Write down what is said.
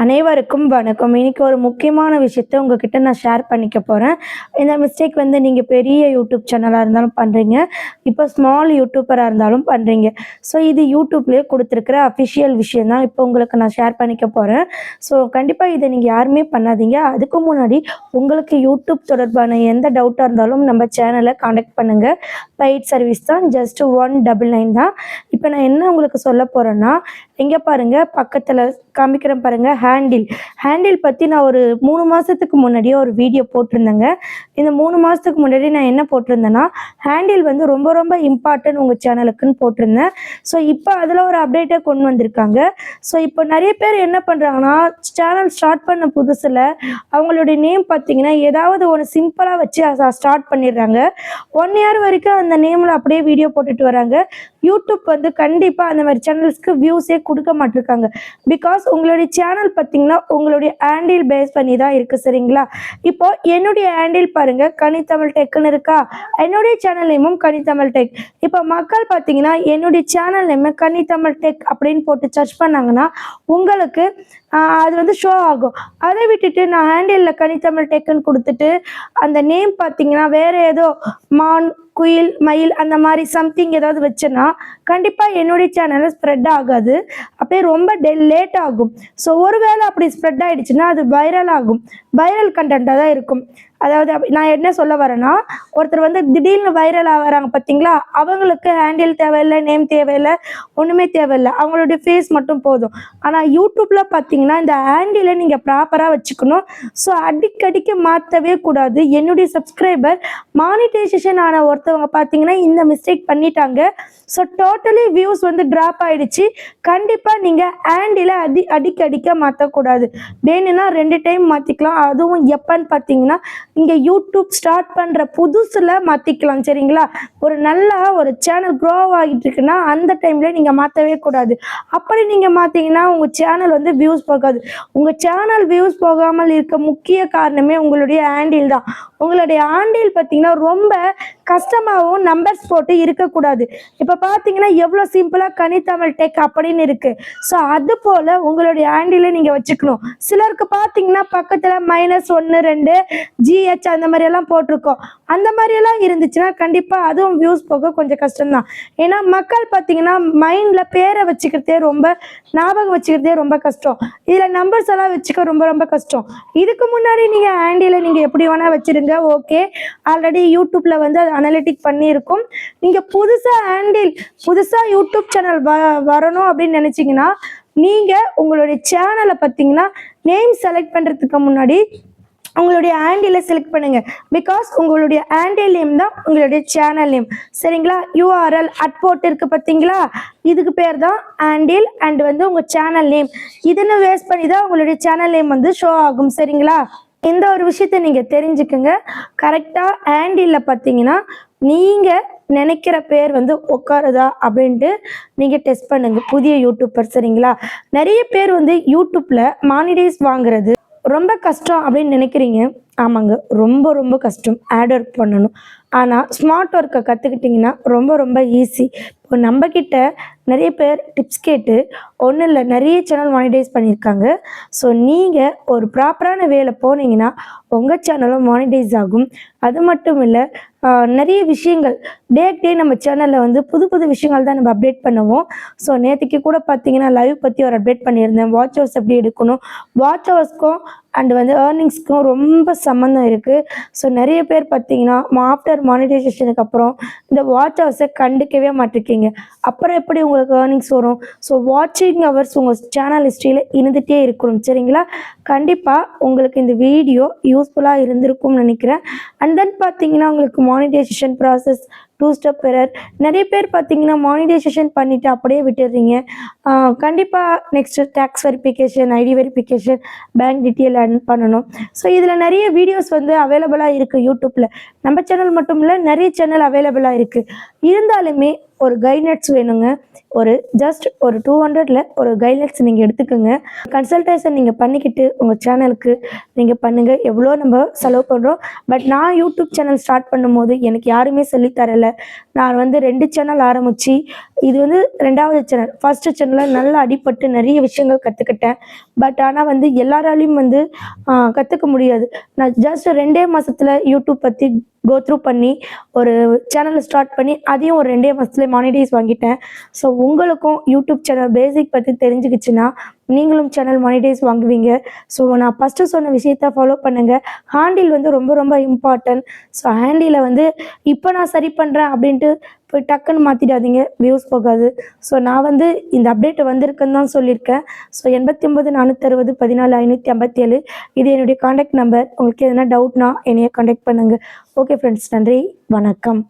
அனைவருக்கும் வணக்கம். இன்னைக்கு ஒரு முக்கியமான விஷயத்த உங்ககிட்ட நான் ஷேர் பண்ணிக்க போகிறேன் இந்த மிஸ்டேக் வந்து நீங்கள் பெரிய யூடியூப் சேனலாக இருந்தாலும் பண்ணுறீங்க இப்போ ஸ்மால் யூடியூப்பராக இருந்தாலும் பண்ணுறீங்க ஸோ இது யூடியூப்லேயே கொடுத்துருக்குற அஃபிஷியல் விஷயம் தான் இப்போ உங்களுக்கு நான் ஷேர் பண்ணிக்க போகிறேன் ஸோ கண்டிப்பாக இதை நீங்கள் யாருமே பண்ணாதீங்க. அதுக்கு முன்னாடி உங்களுக்கு யூடியூப் தொடர்பான எந்த டவுட்டாக இருந்தாலும் நம்ம சேனலை காண்டாக்ட் பண்ணுங்கள் பெய்ட் சர்வீஸ் தான் ஜஸ்ட் ஒன் டபுள் நைன் தான். இப்போ நான் என்ன உங்களுக்கு சொல்ல போகிறேன்னா இங்கே பாருங்கள் பக்கத்தில் காமிக்கிறேன் பாருங்கள் ஹேண்டில் ஹேண்டில் பற்றி நான் ஒரு மூணு மாதத்துக்கு முன்னாடியே ஒரு வீடியோ போட்டிருந்தேங்க. இந்த மூணு மாதத்துக்கு முன்னாடி நான் என்ன போட்டிருந்தேன்னா ஹேண்டில் வந்து ரொம்ப ரொம்ப இம்பார்ட்டன்ட் உங்கள் சேனலுக்குன்னு போட்டிருந்தேன். ஸோ இப்போ அதில் ஒரு அப்டேட்டை கொண்டு வந்திருக்காங்க. ஸோ இப்போ நிறைய பேர் என்ன பண்ணுறாங்கன்னா சேனல் ஸ்டார்ட் பண்ண புதுசில் அவங்களுடைய நேம் பார்த்தீங்கன்னா ஏதாவது ஒன்று சிம்பிளாக வச்சு ஸ்டார்ட் பண்ணிடுறாங்க. ஒன் இயர் வரைக்கும் அந்த நேமில் அப்படியே வீடியோ போட்டுட்டு வராங்க. யூடியூப் வந்து கண்டிப்பாக அந்த மாதிரி சேனல்ஸ்க்கு வியூஸே கொடுக்க மாட்டிருக்காங்க. பிகாஸ் உங்களுடைய சேனல் பார்த்தீங்கன்னா உங்களுடைய ஹேண்டில் பேஸ் பண்ணி தான் இருக்குது சரிங்களா? இப்போ என்னுடைய ஹேண்டில் பாருங்கள் கனித்தமிழ் டெக்குன்னு இருக்கா? என்னுடைய சேனல் நேமும் கனித்தமிழ் டெக் இப்போ மக்கள் பார்த்தீங்கன்னா என்னுடைய சேனல் நேம் கனித்தமிழ் டெக் அப்படின்னு போட்டு சர்ச் பண்ணாங்க. பண்ணாங்கன்னா உங்களுக்கு ஆஹ், அது வந்து ஷோ ஆகும். அதை விட்டுட்டு நான் ஹேண்டிலில் கனித்தமிழ் டெக்குன்னு கொடுத்துட்டு அந்த நேம் பார்த்தீங்கன்னா வேற ஏதோ மான் குயில் மயில் அந்த மாதிரி சம்திங் ஏதாவது வச்சேன்னா கண்டிப்பாக என்னுடைய சேனலில் ஸ்ப்ரெட் ஆகாது. அப்படியே ரொம்ப டெ லேட் ஆகும். ஸோ ஒருவேளை அப்படி ஸ்ப்ரெட் ஆயிடுச்சுன்னா அது வைரல் ஆகும். வைரல் கண்டென்ட்டாக தான் இருக்கும். அதாவது நான் என்ன சொல்ல வரேன்னா ஒருத்தர் வந்து திடீர்னு வைரல் ஆகிறாங்க பார்த்தீங்களா அவங்களுக்கு ஹேண்டில் தேவையில்லை நேம் தேவையில்லை ஒன்றுமே தேவையில்லை. அவங்களுடைய ஃபேஸ் மட்டும் போதும். ஆனால் யூடியூப்பில் பார்த்தீங்கன்னா இந்த ஹேண்டிலை நீங்கள் ப்ராப்பராக வச்சுக்கணும். ஸோ அடிக்கடிக்கு மாற்றவே கூடாது. என்னுடைய சப்ஸ்கிரைபர் மானிட்டைசேஷன் ஆன ஒருத்தவங்க பார்த்தீங்கன்னா இந்த மிஸ்டேக் பண்ணிட்டாங்க. ஸோ டோட்டலி வியூஸ் வந்து ட்ராப் ஆகிடுச்சு கண்டிப்பாக நீங்கள் ஹேண்டில் அடி அடிக்கடிக்க மாற்றக்கூடாது வேணும்னா ரெண்டு டைம் மாற்றிக்கலாம் அதுவும் எப்பன்னு பார்த்தீங்கன்னா இங்கே யூடியூப் ஸ்டார்ட் பண்ணுற புதுசில் மாற்றிக்கலாம் சரிங்களா? ஒரு நல்லா ஒரு சேனல் க்ரோ ஆகிட்டு இருக்குன்னா அந்த டைமில் நீங்கள் மாற்றவே கூடாது. அப்படி நீங்கள் மாற்றிங்கன்னா உங்கள் சேனல் வந்து வியூஸ் போகாது. உங்கள் சேனல் வியூஸ் போகாமல் இருக்க முக்கிய காரணமே உங்களுடைய ஆண்டில் தான். உங்களுடைய ஆண்டில் பார்த்தீங்கன்னா ரொம்ப கஷ்டமாகவும் நம்பர்ஸ் போட்டு இருக்கக்கூடாது. இப்போ பார்த்தீங்கன்னா எவ்வளோ சிம்பிளாக கனித்தமிழ் டெக் அப்படின்னு இருக்குது ஸோ அது போல் உங்களுடைய ஹேண்டிலை நீங்கள் வச்சுக்கணும். சிலருக்கு பார்த்தீங்கன்னா பக்கத்தில் மைனஸ் ஒன்று ரெண்டு ஜிஹெச் அந்த மாதிரியெல்லாம் போட்டிருக்கோம். அந்த மாதிரியெல்லாம் இருந்துச்சுன்னா கண்டிப்பாக அதுவும் வியூஸ் போக கொஞ்சம் கஷ்டம்தான். ஏன்னா மக்கள் பார்த்தீங்கன்னா மைண்டில் பேரை வச்சுக்கிறதே ரொம்ப ஞாபகம் வச்சுக்கிறதே ரொம்ப கஷ்டம். இதில் நம்பர்ஸ் எல்லாம் வச்சுக்க ரொம்ப ரொம்ப கஷ்டம். இதுக்கு முன்னாடி நீங்கள் ஹேண்டில் நீங்கள் எப்படி வேணால் வச்சுருங்க. ஓகே ஆல்ரெடி யூடியூப்பில் வந்து அனலிட்டிக் பண்ணியிருக்கும். நீங்கள் புதுசாக ஹேண்டில் புதுசாக யூடியூப் சேனல் வ வரணும் அப்படின்னு நினச்சிங்கன்னா நீங்கள் உங்களுடைய சேனலை பார்த்தீங்கன்னா நேம் செலக்ட் பண்ணுறதுக்கு முன்னாடி உங்களுடைய ஆண்டில செலக்ட் பண்ணுங்க. பிகாஸ் உங்களுடைய ஆண்டில் நேம் தான் உங்களுடைய சேனல் நேம் சரிங்களா? யூஆர்எல் அட்போர்ட் இருக்கு பார்த்தீங்களா இதுக்கு பேர் தான் ஆண்டில் அண்ட் வந்து உங்கள் சேனல் நேம் இதுன்னு வேஸ்ட் பண்ணி தான் உங்களுடைய சேனல் நேம் வந்து ஷோ ஆகும். சரிங்களா? இந்த ஒரு விஷயத்த நீங்கள் தெரிஞ்சுக்குங்க. கரெக்டாக ஹேண்டிலில் பார்த்தீங்கன்னா நீங்கள் நினைக்கிற பேர் வந்து உட்காருதா அப்படின்ட்டு நீங்கள் டெஸ்ட் பண்ணுங்க. புதிய யூடியூபர் சரிங்களா? நிறைய பேர் வந்து யூடியூப்பில் மானிடைஸ் வாங்குறது ரொம்ப கஷ்டம் அப்படின்னு நினைக்கிறீங்க. ஆமாங்க ரொம்ப ரொம்ப கஷ்டம். ஆட் ஒர்க் பண்ணணும். ஆனால் ஸ்மார்ட் ஒர்க்கை கற்றுக்கிட்டிங்கன்னா ரொம்ப ரொம்ப ஈஸி இப்போ நம்மக்கிட்ட நிறைய பேர் டிப்ஸ் கேட்டு ஒன்றும் இல்லை நிறைய சேனல் மானிடைஸ் பண்ணியிருக்காங்க. ஸோ நீங்கள் ஒரு ப்ராப்பரான வேலை போனீங்கன்னா உங்கள் சேனலும் மானிடைஸ் ஆகும். அது மட்டும் இல்லை நிறைய விஷயங்கள் டே டே நம்ம சேனலில் வந்து புது புது விஷயங்கள் தான் நம்ம அப்டேட் பண்ணுவோம். ஸோ நேற்றுக்கு கூட பார்த்தீங்கன்னா லைவ் பற்றி ஒரு அப்டேட் பண்ணியிருந்தேன். வாட்ச் ஹவர்ஸ் எப்படி எடுக்கணும்? வாட்ச் ஹவர்ஸ்க்கும் அண்ட் வந்து ஏர்னிங்ஸ்க்கும் ரொம்ப சம்மந்தம் இருக்குது ஸோ நிறைய பேர் பார்த்தீங்கன்னா ஆஃப்டர் மானிட்டைசேஷனுக்கு அப்புறம் இந்த வாட்ச் ஹவர்ஸை கண்டுக்கவே மாட்டிருக்கீங்க. அப்புறம் எப்படி உங்களுக்கு ஏர்னிங்ஸ் வரும்? ஸோ வாட்சிங் ஹவர்ஸ் உங்கள் சேனல் ஹிஸ்ட்ரியில் இருந்துகிட்டே இருக்கணும். சரிங்களா? கண்டிப்பாக உங்களுக்கு இந்த வீடியோ யூஸ்ஃபுல்லாக இருந்திருக்கும்னு நினைக்கிறேன். அண்ட் தென் பார்த்தீங்கன்னா உங்களுக்கு monetisation process two step error நிறைய பேர் பார்த்தீங்கன்னா மானிடைசேஷன் பண்ணிவிட்டு அப்படியே விட்டுடுறீங்க. கண்டிப்பாக next tax verification ID verification bank detail an பண்ணணும். ஸோ இதில் நிறைய வீடியோஸ் வந்து அவைலபிளாக இருக்குது யூடியூப்பில் நம்ம சேனல் மட்டும் இல்லை நிறைய சேனல் அவைலபிளாக இருக்குது இருந்தாலுமே ஒரு கைட்லைன்ஸ் வேணுங்க. ஒரு ஜஸ்ட் ஒரு டூ ஹண்ட்ரடில் ஒரு கைட்லைன்ஸ் நீங்கள் எடுத்துக்கோங்க. கன்சல்டேஷன் நீங்கள் பண்ணிக்கிட்டு உங்கள் சேனலுக்கு நீங்கள் பண்ணுங்கள் எவ்வளோ நம்ம செலவு பண்ணுறோம் பட் நான் யூடியூப் சேனல் ஸ்டார்ட் பண்ணும்போது எனக்கு யாருமே சொல்லி தரல. நான் வந்து ரெண்டு சேனல் ஆரம்பித்து இது வந்து ரெண்டாவது சேனல் ஃபஸ்ட்டு சேனலில் நல்லா அடிபட்டு நிறைய விஷயங்கள் கற்றுக்கிட்டேன் பட் ஆனால் வந்து எல்லாராலையும் வந்து கற்றுக்க முடியாது. நான் ஜஸ்ட் ரெண்டே மாசத்துல யூடியூப் பற்றி கோ த்ரூ பண்ணி ஒரு சேனலை ஸ்டார்ட் பண்ணி அதையும் ஒரு ரெண்டே மாதத்துலேயே மானிடைஸ் வாங்கிட்டேன். ஸோ உங்களுக்கும் யூடியூப் சேனல் பேசிக் பற்றி தெரிஞ்சுக்கிச்சுன்னா நீங்களும் சேனல் மானிடைஸ் வாங்குவீங்க. ஸோ நான் ஃபஸ்ட்டு சொன்ன விஷயத்த ஃபாலோ பண்ணுங்கள் ஹேண்டில் வந்து ரொம்ப ரொம்ப இம்பார்ட்டன்ட் ஸோ ஹேண்டிலை வந்து இப்போ நான் சரி பண்ணுறேன் அப்படின்ட்டு போய் டக்குன்னு மாற்றிடாதீங்க வியூஸ் போகாது. ஸோ நான் வந்து இந்த அப்டேட் வந்திருக்குன்னு தான் சொல்லியிருக்கேன். ஸோ எண்பத்தி ஒம்பது நானூற்றறுபது பதினாலு ஐநூற்றி ஐம்பத்தி ஏழு இது என்னுடைய காண்டாக்ட் நம்பர் உங்களுக்கு எதனா டவுட்னா என்னைய காண்டாக்ட் பண்ணுங்கள் ஓகே ஃப்ரெண்ட்ஸ் நன்றி. வணக்கம்.